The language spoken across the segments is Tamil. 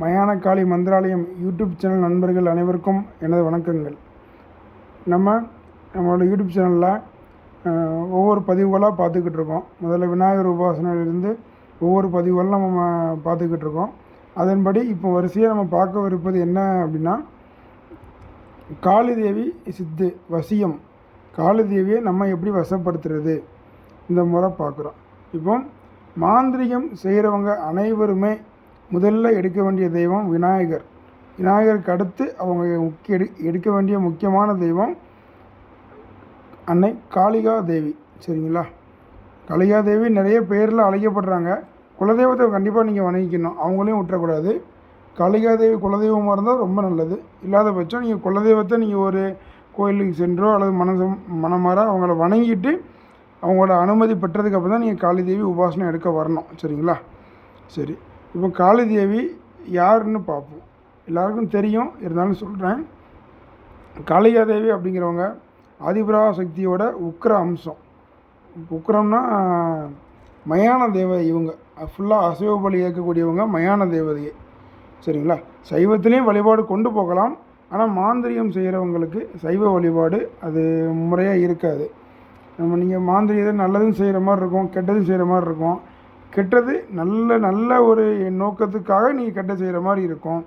மயானக்காளி மந்திராலயம் யூடியூப் சேனல் நண்பர்கள் அனைவருக்கும் எனது வணக்கங்கள். நம்ம நம்மளோட யூடியூப் சேனலில் ஒவ்வொரு பதிவுகளாக பார்த்துக்கிட்டு இருக்கோம். முதல்ல விநாயகர் உபாசனையிலிருந்து ஒவ்வொரு பதிவுகளும் நம்ம பார்த்துக்கிட்டு இருக்கோம். அதன்படி இப்போ வரிசையாக நம்ம பார்க்கவிருப்பது என்ன அப்படின்னா காளிதேவி சித்து வசியம். காளிதேவியை நம்ம எப்படி வசப்படுத்துறது? இந்த முறை பார்க்குறோம். இப்போ மாந்திரிகம் செய்கிறவங்க அனைவருமே முதல்ல எடுக்க வேண்டிய தெய்வம் விநாயகர். விநாயகருக்கு அடுத்து அவங்க முக்கிய எடு எடுக்க வேண்டிய முக்கியமான தெய்வம் அன்னை காளிகா தேவி சரிங்களா? காளிகா தேவி நிறைய பேரில் அழைக்கப்படுறாங்க. குலதெய்வத்தை கண்டிப்பாக நீங்கள் வணங்கிக்கணும். அவங்களையும் விட்டுறக்கூடாது. காளிகா தேவி குலதெய்வமாக இருந்தால் ரொம்ப நல்லது. இல்லாத பட்சம் நீங்கள் குலதெய்வத்தை நீங்கள் ஒரு கோயிலுக்கு சென்றோ அல்லது மனசு மனமாற அவங்கள வணங்கிட்டு அவங்களோட அனுமதி பெற்றதுக்கப்புறம் தான் நீங்கள் காளி தேவி உபாசனை எடுக்க வரணும். சரிங்களா? சரி. இப்போ காளி தேவி யாருன்னு பார்ப்போம். எல்லாருக்கும் தெரியும் இருந்தாலும் சொல்கிறேன் காளிகா தேவி அப்படிங்கிறவங்க ஆதிபுரா சக்தியோட உக்கிர அம்சம். உக்கிரம்னா மயான தேவதை இவங்க. ஃபுல்லாக அசைவ பலி ஏற்கக்கூடியவங்க மயான தேவதையே. சரிங்களா? சைவத்திலையும் வழிபாடு கொண்டு போகலாம். ஆனால் மாந்திரியம் செய்கிறவங்களுக்கு சைவ வழிபாடு அது முறையாக இருக்காது. நம்ம நீங்கள் மாந்திரியத்தை நல்லதும் செய்கிற மாதிரி இருக்கும் கெட்டதும் செய்கிற மாதிரி இருக்கும். கெட்டது நல்ல நல்ல ஒரு நோக்கத்துக்காக நீங்கள் கெட்ட செய்கிற மாதிரி இருக்கும்.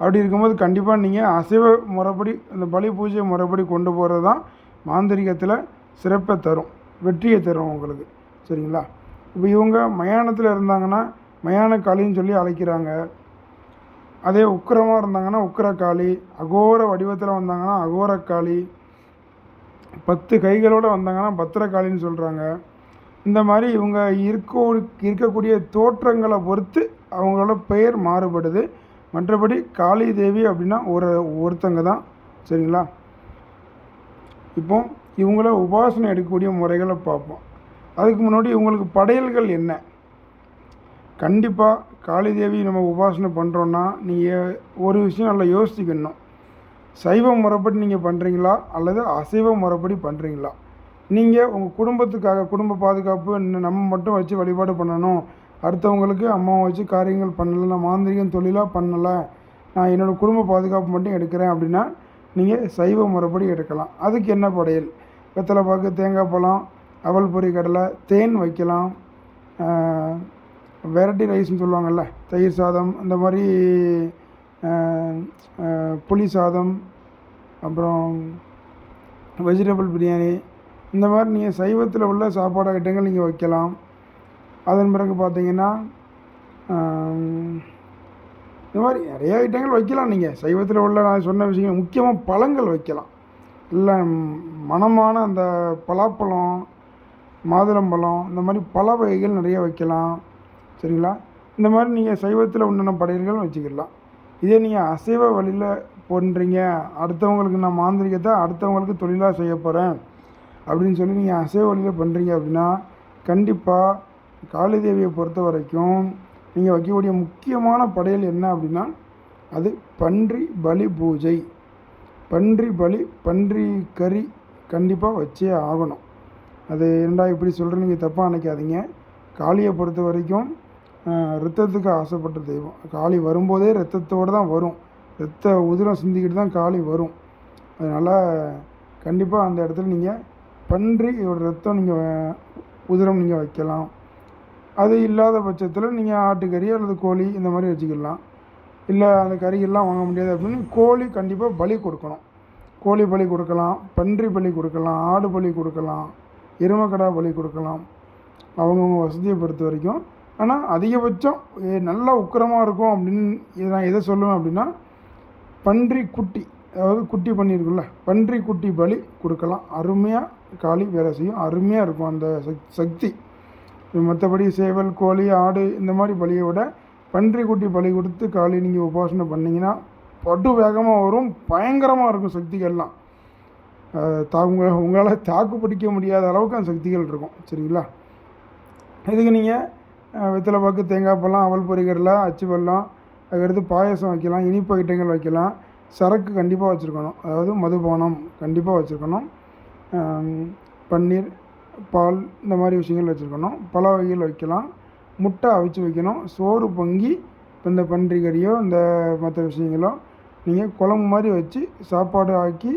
அப்படி இருக்கும்போது கண்டிப்பாக நீங்கள் அசைவ முறைப்படி அந்த பலி பூஜை முறைப்படி கொண்டு போகிறது தான் மாந்திரிகத்தில் சிறப்பை தரும் வெற்றியை தரும் உங்களுக்கு. சரிங்களா? இப்போ இவங்க மயானத்தில் இருந்தாங்கன்னா மயான காளின்னு சொல்லி அழைக்கிறாங்க. அதே உக்கிரமாக இருந்தாங்கன்னா உக்கிரக்காளி அகோர வடிவத்தில் வந்தாங்கன்னா அகோரக்காளி பத்து கைகளோடு வந்தாங்கன்னா பத்திரக்காளின்னு சொல்கிறாங்க இந்த மாதிரி இவங்க இருக்கோ இருக்கக்கூடிய தோற்றங்களை பொறுத்து அவங்களோட பெயர் மாறுபடுது. மற்றபடி காளி தேவி அப்படின்னா ஒரு ஒருத்தங்க தான். சரிங்களா? இப்போ இவங்கள உபாசனை எடுக்கக்கூடிய முறைகளை பார்ப்போம். அதுக்கு முன்னாடி இவங்களுக்கு படையல்கள் என்ன? கண்டிப்பாக காளி தேவி நம்ம உபாசனை பண்ணுறோன்னா நீங்கள் ஒரு விஷயம் நல்லா யோசிக்கணும். சைவ முறைப்படி நீங்கள் பண்ணுறீங்களா அல்லது அசைவ முறைப்படி பண்ணுறீங்களா நீங்கள் உங்கள் குடும்பத்துக்காக குடும்ப பாதுகாப்பு இன்னும் நம்ம மட்டும் வச்சு வழிபாடு பண்ணணும். அடுத்தவங்களுக்கு அம்மாவை வச்சு காரியங்கள் பண்ணலை நான் மாந்திரிகம் தொழிலாக பண்ணலை. நான் என்னோடய குடும்ப பாதுகாப்பு மட்டும் எடுக்கிறேன் அப்படின்னா நீங்கள் சைவ முறைப்படி எடுக்கலாம். அதுக்கு என்ன படையல்? வெத்தலை பாக்கு தேங்காய் பழம் அவல் பொறி கடலை தேன் வைக்கலாம். வெரைட்டி ரைஸ்னு சொல்லுவாங்கள்ல தயிர் சாதம் இந்த மாதிரி புளி சாதம் அப்புறம் வெஜிடபிள் பிரியாணி இந்த மாதிரி நீங்கள் சைவத்தில் உள்ள சாப்பாடு ஐட்டங்கள் நீங்கள் வைக்கலாம். அதன் பிறகு பார்த்தீங்கன்னா இந்த மாதிரி நிறைய ஐட்டங்கள் வைக்கலாம் நீங்கள். சைவத்தில் உள்ள நான் சொன்ன விஷயங்கள் முக்கியமாக பழங்கள் வைக்கலாம். இல்லை மனமான அந்த பலாப்பழம் மாதுளம்பழம் இந்த மாதிரி பல வகைகள் நிறைய வைக்கலாம். சரிங்களா? இந்த மாதிரி நீங்கள் சைவத்தில் உண்டான படையல்கள் வச்சுக்கலாம் இதே நீங்கள் அசைவ வழியில் பண்ணுறீங்க அடுத்தவங்களுக்கு நான் மாந்திரிகத்தை அடுத்தவங்களுக்கு தொழிலாக செய்ய போகிறேன். அப்படின்னு சொல்லி நீங்கள் அசைவ வழியில் பண்ணுறீங்க அப்படின்னா கண்டிப்பாக காளி தேவியை பொறுத்த வரைக்கும் நீங்கள் வைக்கக்கூடிய முக்கியமான படையல் என்ன அப்படின்னா அது பன்றி பலி பூஜை. பன்றி பலி பன்றி கறி கண்டிப்பாக வச்சே ஆகணும். அது என்னடா இப்படி சொல்கிறேன் நீங்கள் தப்பாக நினைக்காதீங்க. காளியை பொறுத்த வரைக்கும் ரத்தத்துக்கு ஆசைப்பட்ட தெய்வம். காளி வரும்போதே ரத்தத்தோடு தான் வரும். ரத்த உதிரம் சிந்திக்கிட்டு தான் காளி வரும். அதனால் கண்டிப்பாக அந்த இடத்துல நீங்கள் பன்றியோட ரத்தம் நீங்கள் உதிரம் நீங்கள் வைக்கலாம். அது இல்லாத பட்சத்தில் நீங்கள் ஆட்டுக்கறி அல்லது கோழி இந்த மாதிரி வச்சுக்கலாம். இல்லை அந்த கறியெல்லாம் வாங்க முடியாது அப்படின்னு கோழி கண்டிப்பாக பலி கொடுக்கணும். கோழி பலி கொடுக்கலாம் பன்றி பலி கொடுக்கலாம் ஆடு பலி கொடுக்கலாம் எருமக்கடா பலி கொடுக்கலாம். அவங்கவுங்க வசதியை பொறுத்த வரைக்கும். ஆனால் அதிகபட்சம் நல்லா உக்கிரமாக இருக்கும் அப்படின்னு நான் எதை சொல்லுவேன் அப்படின்னா பன்றி குட்டி அதாவது குட்டி பண்ணியிருக்குல்ல பன்றி குட்டி பலி கொடுக்கலாம். அருமையாக காளி வேலை செய்யும் அருமையாக இருக்கும் அந்த சக்தி. மற்றபடி சேவல் கோழி ஆடு இந்த மாதிரி பலியை விட பன்றி குட்டி பலி கொடுத்து காளி நீங்கள் உபாசனை பண்ணிங்கன்னா படு வேகமாக வரும் பயங்கரமாக இருக்கும் சக்திகள்லாம். தா உங்கள் உங்களால் தாக்கு பிடிக்க முடியாத அளவுக்கு அந்த சக்திகள் இருக்கும். சரிங்களா? இதுக்கு நீங்கள் வெத்தலை பாக்கு தேங்காய் பழம் அவல் பொரிகடலை அச்சு வெல்லம் அதுக்கடுத்து பாயசம் வைக்கலாம் இனிப்பு ஐட்டங்கள் வைக்கலாம் சரக்கு கண்டிப்பாக வச்சுருக்கணும். அதாவது மதுபானம் கண்டிப்பாக வச்சுருக்கணும். பன்னீர் பால் இந்த மாதிரி விஷயங்கள் வச்சுருக்கணும். பல வகைகள் வைக்கலாம். முட்டை அவிச்சு வைக்கணும். சோறு பொங்கி இப்போ இந்த பன்றி கறியோ இந்த மற்ற விஷயங்களோ நீங்கள் குழம்பு மாதிரி வச்சு சாப்பாடு ஆக்கி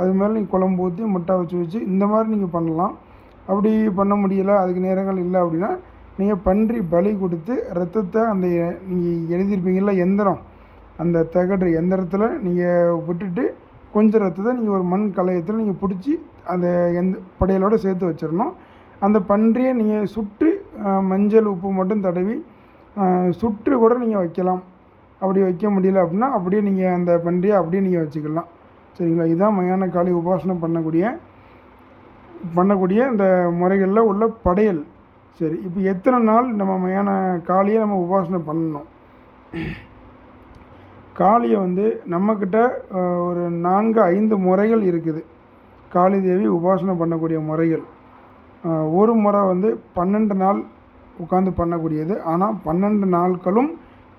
அது மேலே நீங்கள் குழம்பு ஊற்றி முட்டை வச்சு வச்சு இந்த மாதிரி நீங்கள் பண்ணலாம். அப்படி பண்ண முடியல அதுக்கு நேரங்கள் இல்லை அப்படின்னா நீங்கள் பன்றி பலி கொடுத்து ரத்தத்தை அந்த நீங்கள் எழுதியிருப்பீங்கள்ல எந்திரம். அந்த தகடு எந்திரத்தில் நீங்கள் விட்டுட்டு கொஞ்சம் ரத்தத்தை நீங்கள் ஒரு மண் கலையத்தில் நீங்கள் பிடிச்சி அந்த எந்த படையலோடு சேர்த்து வச்சிடணும் அந்த பன்றியை நீங்கள் சுட்டு மஞ்சள் உப்பு மட்டும் தடவி சுற்று சுட்டு கூட நீங்கள் வைக்கலாம். அப்படி வைக்க முடியல அப்படின்னா அப்படியே நீங்கள் அந்த பன்றியை அப்படியே நீங்கள் வச்சுக்கலாம். சரிங்களா? இதுதான் மயான காளி உபாசனம் பண்ணக்கூடிய பண்ணக்கூடிய இந்த முறைகளில் உள்ள படையல். சரி இப்போ எத்தனை நாள் நம்ம மயான காளியை நம்ம உபாசனை பண்ணணும்? காளியை வந்து நம்மக்கிட்ட ஒரு நான்கு ஐந்து முறைகள் இருக்குது. காளி தேவி உபாசனை பண்ணக்கூடிய முறைகள். ஒரு முறை வந்து பன்னெண்டு நாள் உட்காந்து பண்ணக்கூடியது. ஆனால் பன்னெண்டு நாட்களும்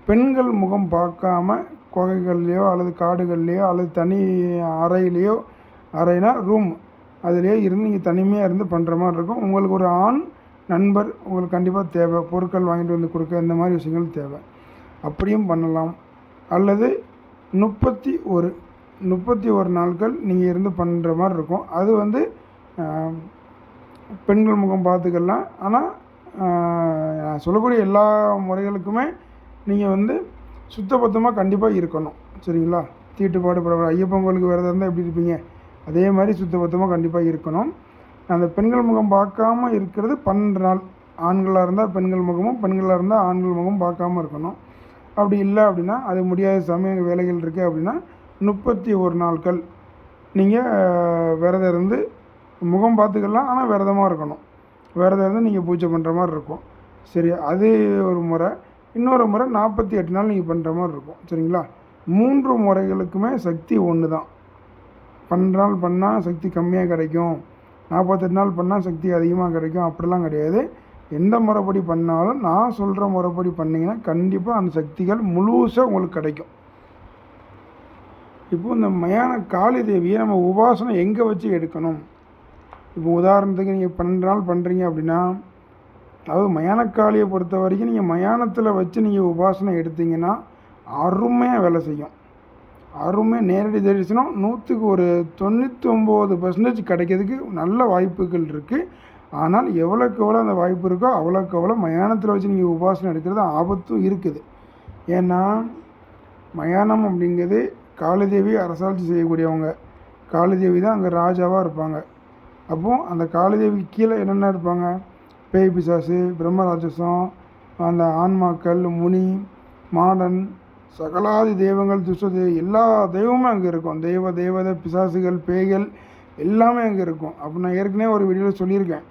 பெண்கள் முகம் பார்க்காம குகைகள்லையோ அல்லது காடுகள்லையோ அல்லது தனி அறையிலையோ அறைனா ரூம் அதுலேயே இருந்து நீங்கள் தனிமையாக இருந்து பண்ணுற மாதிரி இருக்கும். உங்களுக்கு ஒரு ஆண் நண்பர் உங்களுக்கு கண்டிப்பாக தேவை. பொருட்கள் வாங்கிட்டு வந்து கொடுக்க இந்த மாதிரி விஷயங்கள் தேவை. அப்படியும் பண்ணலாம். அல்லது முப்பத்தி ஒரு முப்பத்தி ஒரு நாட்கள் நீங்கள் இருந்து பண்ணுற மாதிரி இருக்கும். அது வந்து பெண்கள் முகம் பார்த்துக்கலாம் ஆனால் நான் சொல்லக்கூடிய எல்லா முறைகளுக்குமே நீங்கள் வந்து சுத்தபத்தமாக கண்டிப்பாக இருக்கணும். சரிங்களா? தீட்டுப்பாடு பட ஐயப்பன் கோயிலுக்கு விரதம் இருந்தால் எப்படி இருப்பீங்க? அதே மாதிரி சுத்தபத்தமாக கண்டிப்பாக இருக்கணும். அந்த பெண்கள் முகம் பார்க்காம இருக்கிறது பன்னெண்டு நாள் ஆண்களாக இருந்தால் பெண்கள் முகமும் பெண்களாக இருந்தால் ஆண்கள் முகமும் பார்க்காம இருக்கணும். அப்படி இல்லை அப்படின்னா அது முடியாத சமய வேலைகள் இருக்குது அப்படின்னா முப்பத்தி ஒரு நாட்கள் நீங்கள் விரதம் இருந்து முகம் பார்த்துக்கலாம். ஆனால் விரதமாக இருக்கணும். விரதம் இருந்து நீங்கள் பூஜை பண்ணுற மாதிரி இருக்கும். சரி அது ஒரு முறை. இன்னொரு முறை நாற்பத்தி எட்டு நாள் நீங்கள் பண்ணுற மாதிரி இருக்கும். சரிங்களா? மூன்று முறைகளுக்குமே சக்தி ஒன்று தான் பன்னெண்டு நாள் பண்ணால் சக்தி கம்மியாக கிடைக்கும். நாற்பத்தெட்டு நாள் பண்ணால் சக்தி அதிகமாக கிடைக்கும். அப்படிலாம் கிடையாது. எந்த முறைப்படி பண்ணாலும் நான் சொல்கிற முறைப்படி பண்ணிங்கன்னா கண்டிப்பாக அந்த சக்திகள் முழுசாக உங்களுக்கு கிடைக்கும். இப்போ இந்த மயான காளி தேவியை நம்ம உபாசனை எங்கே வச்சு எடுக்கணும்? இப்போ உதாரணத்துக்கு நீங்கள் பன்னெண்டு நாள் பண்ணுறீங்க அப்படின்னா அதாவது மயானக்காளியை பொறுத்த வரைக்கும் நீங்கள் மயானத்தில் வச்சு நீங்கள் உபாசனை எடுத்தீங்கன்னா அருமையாக வேலை செய்யும். அருமையாக நேரடி தரிசனம் நூற்றுக்கு ஒரு தொண்ணூற்றி ஒம்பது பர்சன்டேஜ் கிடைக்கிறதுக்கு நல்ல வாய்ப்புகள் இருக்குது ஆனால் எவ்வளோக்கு எவ்வளோ அந்த வாய்ப்பு இருக்கோ அவ்வளோக்கு எவ்வளோ மயானத்தில் வச்சு நீங்கள் உபாசனை எடுக்கிறது ஆபத்தும் இருக்குது. ஏன்னா மயானம் அப்படிங்கிறது காளிதேவி அரசாட்சி செய்யக்கூடியவங்க. காளிதேவி தான் அங்கே ராஜாவாக இருப்பாங்க. அப்போது அந்த காளிதேவி கீழே என்னென்ன இருப்பாங்க? பேய் பிசாசு பிரம்மராட்சசம் அந்த ஆன்மாக்கள் முனி மாடன் சகலாதி தெய்வங்கள் துஷ்ட எல்லா தெய்வமும் அங்கே இருக்கும். தெய்வ தெய்வத பிசாசுகள் பேய்கள் எல்லாமே அங்கே இருக்கும். அப்போ நான் ஏற்கனவே ஒரு வீடியோவில் சொல்லியிருக்கேன்.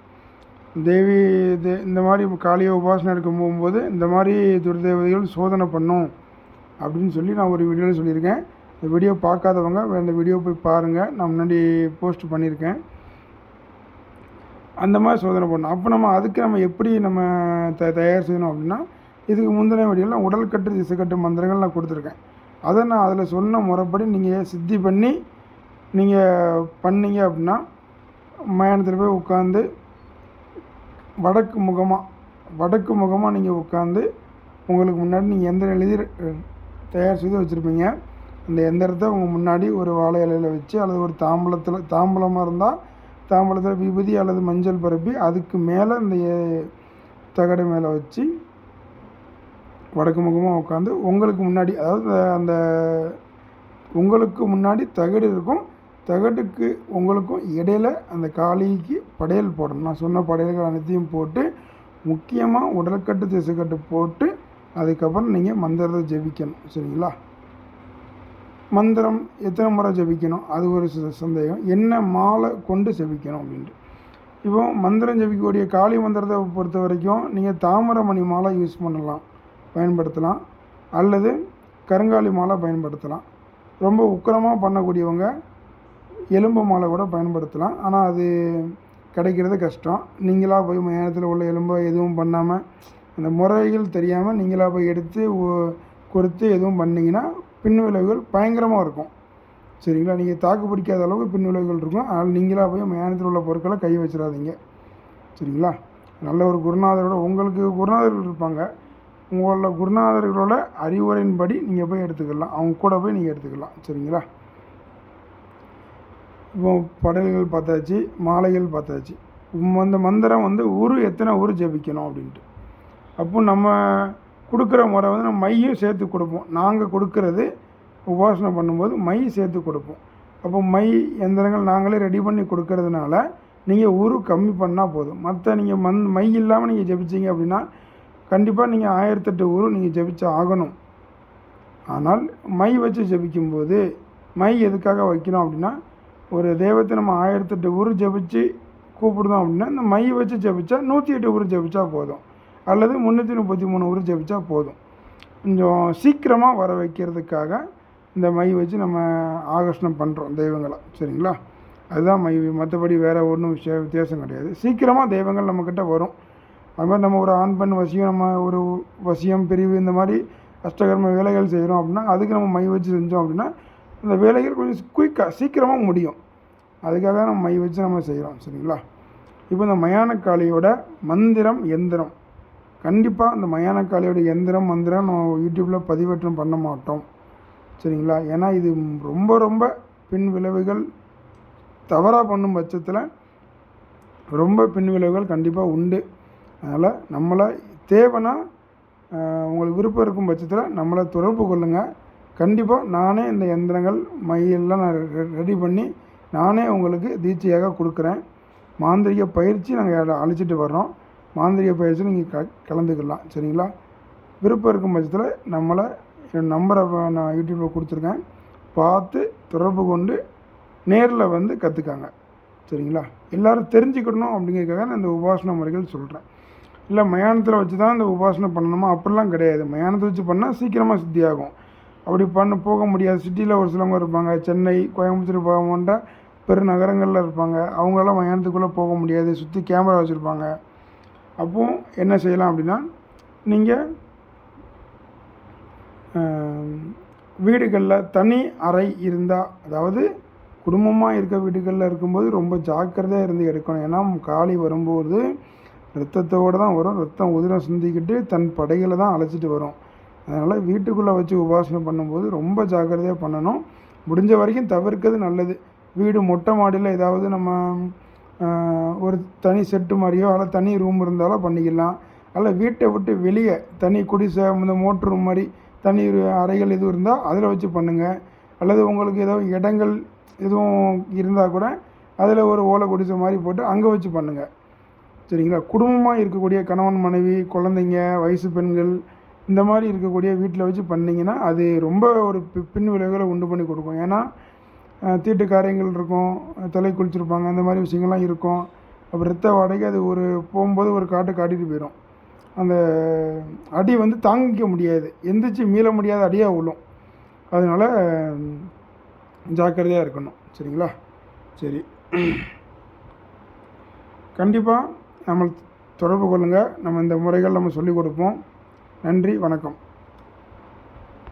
தேவி இது இந்த மாதிரி காளியை உபாசனை எடுக்க போகும்போது இந்த மாதிரி துர்தேவதைகள் சோதனை பண்ணும் அப்படின்னு சொல்லி நான் ஒரு வீடியோவில் சொல்லியிருக்கேன். இந்த வீடியோ பார்க்காதவங்க அந்த வீடியோ போய் பாருங்கள் நான் முன்னாடி போஸ்ட் பண்ணியிருக்கேன். அந்த மாதிரி சோதனை பண்ணணும். அப்போ நம்ம அதுக்கு நம்ம எப்படி நம்ம த தயார் செய்யணும் அப்படின்னா இதுக்கு முந்தின வீடியோவில் உடல் கட்டு திசைக்கட்டு மந்திரங்கள் நான் கொடுத்துருக்கேன். அதை நான் அதில் சொன்ன முறைப்படி நீங்கள் சித்தி பண்ணி நீங்கள் பண்ணீங்க அப்படின்னா மயானத்தில் போய் உட்காந்து வடக்கு முகமாக வடக்கு முகமாக நீங்கள் உட்காந்து உங்களுக்கு முன்னாடி நீங்கள் எந்த எழுதி தயார் செய்து வச்சுருப்பீங்க அந்த எந்திரத்தை உங்கள் முன்னாடி ஒரு வாழை இலையில் வச்சு அல்லது ஒரு தாம்பலத்தில் தாம்பலமாக இருந்தால் தாம்பலத்தில் விபூதி அல்லது மஞ்சள் பரப்பி அதுக்கு மேலே இந்த தகடு மேலே வச்சு வடக்கு முகமாக உட்காந்து உங்களுக்கு முன்னாடி அதாவது அந்த உங்களுக்கு முன்னாடி தகடு இருக்கும் தகடுக்கு உங்களுக்கும் இடையில அந்த காளிக்கு படையல் போடணும். நான் சொன்ன படையல்கள் அனைத்தையும் போட்டு முக்கியமாக உடல்கட்டு திசைக்கட்டு போட்டு அதுக்கப்புறம் நீங்கள் மந்திரத்தை ஜெபிக்கணும். சரிங்களா? மந்திரம் எத்தனை முறை ஜெபிக்கணும்? அது ஒரு ச- சந்தேகம். என்ன மாலை கொண்டு ஜெபிக்கணும் அப்படின்ட்டு. இப்போ மந்திரம் ஜெபிக்கக்கூடிய காளி மந்திரத்தை பொறுத்த வரைக்கும் நீங்கள் தாமரமணி மாலை யூஸ் பண்ணலாம் பயன்படுத்தலாம். அல்லது கருங்காலி மாலை பயன்படுத்தலாம். ரொம்ப உக்கிரமாக பண்ணக்கூடியவங்க எலும்பு மாலை கூட பயன்படுத்தலாம். ஆனால் அது கிடைக்கிறது கஷ்டம். நீங்களாக போய் மயானத்தில் உள்ள எலும்பை எதுவும் பண்ணாமல் அந்த முறைகள் தெரியாமல் நீங்களாக போய் எடுத்து கொடுத்து எதுவும் பண்ணிங்கன்னா பின் விளைவுகள் பயங்கரமாக இருக்கும். சரிங்களா? நீங்கள் தாக்கு பிடிக்காத அளவுக்கு பின் விளைவுகள் இருக்கும். அதனால் நீங்களாக போய் மயானத்தில் உள்ள பொருட்களை கை வச்சிடாதீங்க. சரிங்களா? நல்ல ஒரு குருநாதரோட உங்களுக்கு குருநாதர்கள் இருப்பாங்க. உங்களோட குருநாதர்களோட அறிவுரையின்படி நீங்கள் போய் எடுத்துக்கலாம். அவங்க கூட போய் நீங்கள் எடுத்துக்கலாம். சரிங்களா? இப்போ படல்கள் பார்த்தாச்சு மாலைகள் பார்த்தாச்சு. அந்த மந்திரம் வந்து உரு எத்தனை உரு ஜெபிக்கணும் அப்படின்ட்டு. அப்போ நம்ம கொடுக்குற முறை வந்து நம்ம மையும் சேர்த்து கொடுப்போம். நாங்கள் கொடுக்கறது உபாசனை பண்ணும்போது மை சேர்த்து கொடுப்போம். அப்போ மை எந்திரங்கள் நாங்களே ரெடி பண்ணி கொடுக்கறதுனால நீங்கள் உரு கம்மி பண்ணால் போதும். மற்ற நீங்கள் மண் மை இல்லாமல் நீங்கள் ஜெபிச்சீங்க அப்படின்னா கண்டிப்பாக நீங்கள் ஆயிரத்தெட்டு உரு நீங்கள் ஜெபிச்சு ஆகணும். ஆனால் மை வச்சு ஜெபிக்கும்போது மை எதுக்காக வைக்கணும் அப்படின்னா ஒரு தெய்வத்தை நம்ம ஆயிரத்தெட்டு ஊர் ஜபிச்சு கூப்பிடுதோம் அப்படின்னா இந்த மை வச்சு ஜபிச்சா நூற்றி எட்டு உரு ஜபிச்சா போதும். அல்லது முந்நூற்றி முப்பத்தி மூணு உரு ஜெபிச்சா போதும். கொஞ்சம் சீக்கிரமாக வர வைக்கிறதுக்காக இந்த மை வச்சு நம்ம ஆகர்ஷணம் பண்ணுறோம் தெய்வங்களை. சரிங்களா? அதுதான் மை மற்றபடி வேறு ஒன்றும் விஷய வித்தியாசம் கிடையாது. சீக்கிரமாக தெய்வங்கள் நம்மக்கிட்ட வரும். அது மாதிரி நம்ம ஒரு ஆண் பெண் வசியம் நம்ம ஒரு வசியம் பிரிவு இந்த மாதிரி அஷ்டகர்ம வேலைகள் செய்கிறோம் அப்படின்னா அதுக்கு நம்ம மை வச்சு செஞ்சோம் அப்படின்னா அந்த வேலைகள் கொஞ்சம் குயிக்காக சீக்கிரமாக முடியும். அதுக்காக தான் நம்ம மை வச்சு நம்ம செய்கிறோம் சரிங்களா? இப்போ இந்த மயானக்காளியோட மந்திரம் எந்திரம். கண்டிப்பாக இந்த மயானக்காளியோட எந்திரம் மந்திரம் நம்ம யூடியூப்பில் பதிவேற்றம் பண்ண மாட்டோம் சரிங்களா? ஏன்னா இது ரொம்ப ரொம்ப பின் விளைவுகள் தவறாக பண்ணும் பட்சத்தில் ரொம்ப பின் விளைவுகள் கண்டிப்பாக உண்டு. அதனால் நம்மளை தேவைன்னா உங்களுக்கு விருப்பம் இருக்கும் பட்சத்தில் நம்மளை தொடர்பு கொள்ளுங்கள் கண்டிப்பாக நானே இந்த எந்திரங்கள் மையெல்லாம் நான் ரெடி பண்ணி நானே உங்களுக்கு தீட்சையாக கொடுக்குறேன். மாந்திரிக பயிற்சி நாங்கள் அழைச்சிட்டு வர்றோம். மாந்திரிக பயிற்சி நீங்கள் க கலந்துக்கலாம். சரிங்களா? விருப்பம் இருக்கும் பட்சத்தில் நம்மளை என் நம்பரை நான் யூடியூப்பில் கொடுத்துருக்கேன். பார்த்து தொடர்பு கொண்டு நேரில் வந்து கற்றுக்காங்க சரிங்களா? எல்லோரும் தெரிஞ்சுக்கணும் அப்படிங்கிறதுக்காக நான் இந்த உபாசன முறைகள் சொல்கிறேன் இல்லை மயானத்தில் வச்சு தான் இந்த உபாசனை பண்ணணுமா? அப்படிலாம் கிடையாது. மயானத்தை வச்சு பண்ணால் சீக்கிரமாக சித்தியாகும். அப்படி பண்ண போக முடியாது. சிட்டியில் ஒரு சிலவங்க இருப்பாங்க. சென்னை கோயம்புத்தூர் போன்ற பெருநகரங்களில் இருப்பாங்க. அவங்களாம் மயானத்துக்குள்ளே போக முடியாது. சுற்றி கேமரா வச்சுருப்பாங்க. அப்போ என்ன செய்யலாம் அப்படின்னா நீங்கள் வீடுகளில் தனி அறை இருந்தால் அதாவது குடும்பமாக இருக்க வீடுகளில் இருக்கும்போது ரொம்ப ஜாக்கிரதையாக இருந்து எடுக்கணும். ஏன்னா காளி வரும்போது ரத்தத்தோடு தான் வரும். ரத்தம் உதிரம் சிந்திக்கிட்டு தன் படைகளை தான் அழைச்சிட்டு வரும். அதனால் வீட்டுக்குள்ளே வச்சு உபாசனை பண்ணும்போது ரொம்ப ஜாக்கிரதையாக பண்ணணும். முடிஞ்ச வரைக்கும் தவிர்க்கிறது நல்லது. வீடு மொட்டை மாடியில் ஏதாவது நம்ம ஒரு தனி செட்டு மாதிரியோ அல்ல தனி ரூம் இருந்தாலோ பண்ணிக்கலாம். அல்ல வீட்டை விட்டு வெளியே தனி குடிசை இந்த மோட்ரு ரூம் மாதிரி தனி அறைகள் எதுவும் இருந்தால் அதில் வச்சு பண்ணுங்கள் அல்லது உங்களுக்கு ஏதோ இடங்கள் எதுவும் இருந்தால் கூட அதில் ஒரு ஓலை குடிசை மாதிரி போட்டு அங்கே வச்சு பண்ணுங்கள் சரிங்களா? குடும்பமாக இருக்கக்கூடிய கணவன் மனைவி குழந்தைங்க வயசு பெண்கள் இந்த மாதிரி இருக்கக்கூடிய வீட்டில் வச்சு பண்ணிங்கன்னா அது ரொம்ப ஒரு பின் விளைவுகளை உண்டு பண்ணி கொடுக்கும். ஏன்னா தீட்டு காரியங்கள் இருக்கும் தலை குளிச்சிருப்பாங்க அந்த மாதிரி விஷயங்கள்லாம் இருக்கும். அப்புறம் ரத்த வாடகை அது ஒரு போகும்போது ஒரு காட்டு காட்டிட்டு போயிடும் அந்த அடி வந்து தாங்கிக்க முடியாது. எந்திரிச்சு மீள முடியாத அடியாக விழும் அதனால் ஜாக்கிரதையாக இருக்கணும். சரிங்களா? சரி. கண்டிப்பாக நம்ம தொடர்பு கொள்ளுங்கள் நம்ம இந்த முறைகள் நம்ம சொல்லிக் கொடுப்போம். நன்றி வணக்கம்.